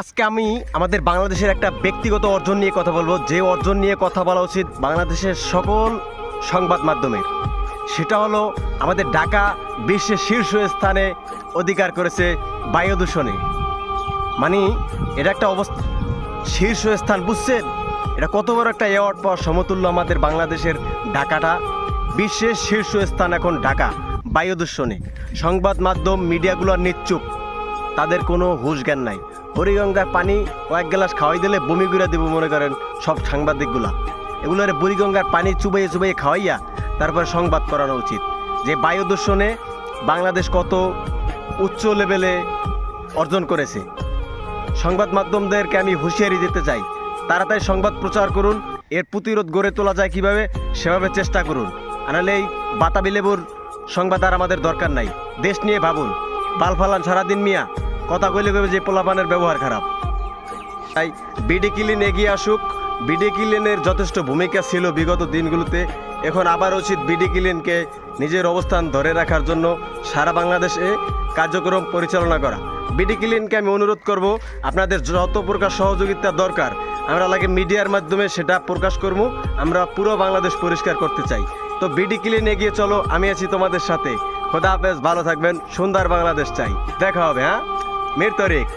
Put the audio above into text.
আজকে আমি আমাদের বাংলাদেশের একটা ব্যক্তিগত অর্জন নিয়ে কথা বলব। যে অর্জন নিয়ে কথা বলা উচিত বাংলাদেশের সকল সংবাদ মাধ্যমের। সেটা হলো আমাদের ঢাকা বিশ্বের শীর্ষ স্থানে অধিকার করেছে বায়ু দূষণে মানে এটা একটা অবস্থা। শীর্ষ স্থান, বুঝছেন? এটা কত বড় একটা অ্যাওয়ার্ড পাওয়ার সমতুল্য আমাদের বাংলাদেশের ঢাকাটা। বিশ্বের শীর্ষ স্থান এখন ঢাকা বায়ু দূষণে সংবাদ মাধ্যম মিডিয়াগুলোর নিশ্চুপ তাদের কোনো হুঁশ জ্ঞান নাই। হরিগঙ্গার পানি কয়েক গ্লাস খাওয়াই দিলে বমি করে দেবো, মনে করেন, সব সাংবাদিকগুলা। এগুলোর বুড়িগঙ্গার পানি চুবাইয়ে চুবাইয়ে খাওয়াইয়া তারপরে সংবাদ করানো উচিত যে বায়ু দূষণে বাংলাদেশ কত উচ্চ লেভেলে অর্জন করেছে। সংবাদ মাধ্যমদেরকে আমি হুঁশিয়ারি দিতে চাই, তাড়াতাড়ি সংবাদ প্রচার করুন, এর প্রতিরোধ গড়ে তোলা যায় কীভাবে, সেভাবে চেষ্টা করুন। আনালে এই বাতাবি লেবুর সংবাদ আর আমাদের দরকার নাই। দেশ নিয়ে ভাবুন। বাল ফালান সারাদিন মিয়া কথা কইলে কইবে যে পোলাপানের ব্যবহার খারাপ। তাই বিডি কিলিন এগিয়ে আসুক। বিডি কিলিনের যথেষ্ট ভূমিকা ছিল বিগত দিনগুলোতে। এখন আবার উচিত বিডি কিলিনকে নিজের অবস্থান ধরে রাখার জন্য সারা বাংলাদেশে কার্যক্রম পরিচালনা করা। বিডি কিলিনকে আমি অনুরোধ করব, আপনাদের যত প্রকার সহযোগিতা দরকার, আমরা লাগে মিডিয়ার মাধ্যমে সেটা প্রকাশ করব, আমরা পুরো বাংলাদেশ পরিষ্কার করতে চাই। তো বিডি ক্লিন এগিয়ে চলো, আমি আছি তোমাদের সাথে। খোদা হাফেজ, ভালো থাকবেন, সুন্দর বাংলাদেশ চাই। দেখা হবে হ্যাঁ? मीर तोरिक